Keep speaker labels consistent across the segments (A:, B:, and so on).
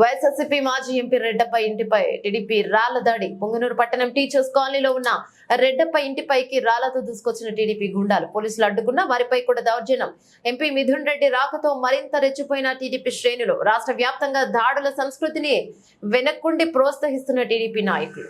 A: వైఎస్ఆర్సీపీ మాజీ ఎంపీ రెడ్డప్ప ఇంటిపై టీడీపీ రాళ్ళ దాడి పొంగనూరు పట్టణం టీచర్స్ కాలనీలో ఉన్న రెడ్డప్ప ఇంటిపైకి రాళ్ళతో దూసుకొచ్చిన టీడీపీ గుండాలు పోలీసులు అడ్డుకున్న వారిపై కూడా దౌర్జన్యం. ఎంపీ మిథున్ రెడ్డి రాకతో మరింత రెచ్చిపోయిన టీడీపీ శ్రేణులు రాష్ట్ర వ్యాప్తంగా దాడుల సంస్కృతిని వెనక్కుండి ప్రోత్సహిస్తున్న టీడీపీ నాయకులు.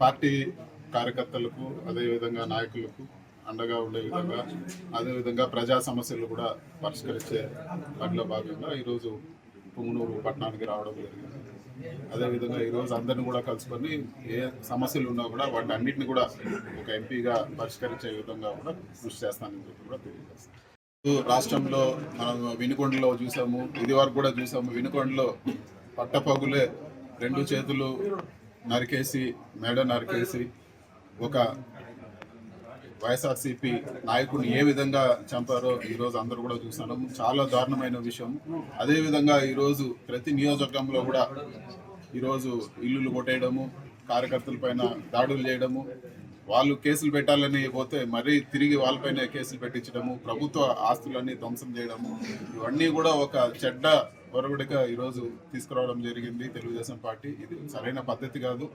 B: పార్టీ కార్యకర్తలకు అదేవిధంగా నాయకులకు అండగా ఉండే విధంగా అదేవిధంగా ప్రజా సమస్యలు కూడా పరిష్కరించే పనిలో భాగంగా ఈరోజు పుంగనూరు పట్టణానికి రావడం జరిగింది. అదేవిధంగా ఈరోజు అందరిని కూడా కలుసుకొని ఏ సమస్యలు ఉన్నా కూడా వాటి అన్నింటిని కూడా ఒక ఎంపీగా పరిష్కరించే విధంగా కూడా కృషి చేస్తానని చెప్పి కూడా తెలియజేస్తాను. రాష్ట్రంలో మనం వినుకొండలో చూసాము ఇది వరకు కూడా చూసాము వినుకొండలో పట్టపగులే రెండు చేతులు నరికేసి మెడ నరికేసి ఒక వైఎస్ఆర్సీపీ నాయకుడిని ఏ విధంగా చంపారో ఈరోజు అందరూ కూడా చూసాను చాలా దారుణమైన విషయం. అదేవిధంగా ఈరోజు ప్రతి నియోజకవర్గంలో కూడా ఈరోజు ఇల్లులు కొట్టేయడము కార్యకర్తల పైన దాడులు చేయడము వాళ్ళు కేసులు పెట్టాలని పోతే మరీ తిరిగి వాళ్ళపైన కేసులు పెట్టించడము ప్రభుత్వ ఆస్తులన్నీ ధ్వంసం చేయడము ఇవన్నీ కూడా ఒక చెడ్డ ఒరవడిగా ఈరోజు తీసుకురావడం జరిగింది తెలుగుదేశం పార్టీ. ఇది సరైన పద్ధతి కాదు.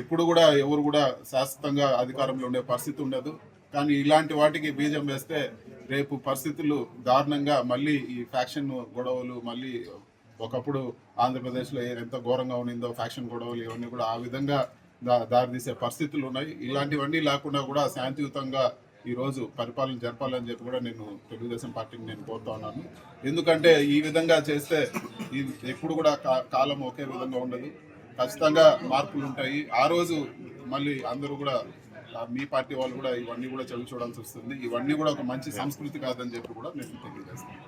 B: ఎప్పుడు కూడా ఎవరు కూడా శాశ్వతంగా అధికారంలో ఉండే పరిస్థితి ఉండదు. కానీ ఇలాంటి వాటికి బీజం వేస్తే రేపు పరిస్థితులు దారుణంగా మళ్ళీ ఈ ఫ్యాక్షన్ గొడవలు మళ్ళీ ఒకప్పుడు ఆంధ్రప్రదేశ్లో ఎంత ఘోరంగా ఉన్నిందో ఫ్యాక్షన్ గొడవలు ఇవన్నీ కూడా ఆ విధంగా దా- దారితీసే పరిస్థితులు ఉన్నాయి. ఇలాంటివన్నీ లేకుండా కూడా శాంతియుతంగా ఈరోజు పరిపాలన జరపాలని చెప్పి కూడా నేను తెలుగుదేశం పార్టీని నేను కోరుతా ఉన్నాను. ఎందుకంటే ఈ విధంగా చేస్తే ఇది ఎప్పుడు కూడా కా- కాలం ఒకే విధంగా ఉండదు. ఖచ్చితంగా మార్పులు ఉంటాయి. ఆ రోజు మళ్ళీ అందరూ కూడా మీ పార్టీ వాళ్ళు కూడా ఇవన్నీ కూడా చవి చూడాల్సి వస్తుంది. ఇవన్నీ కూడా ఒక మంచి సంస్కృతి కాదని చెప్పి కూడా నేను తెలియజేస్తాను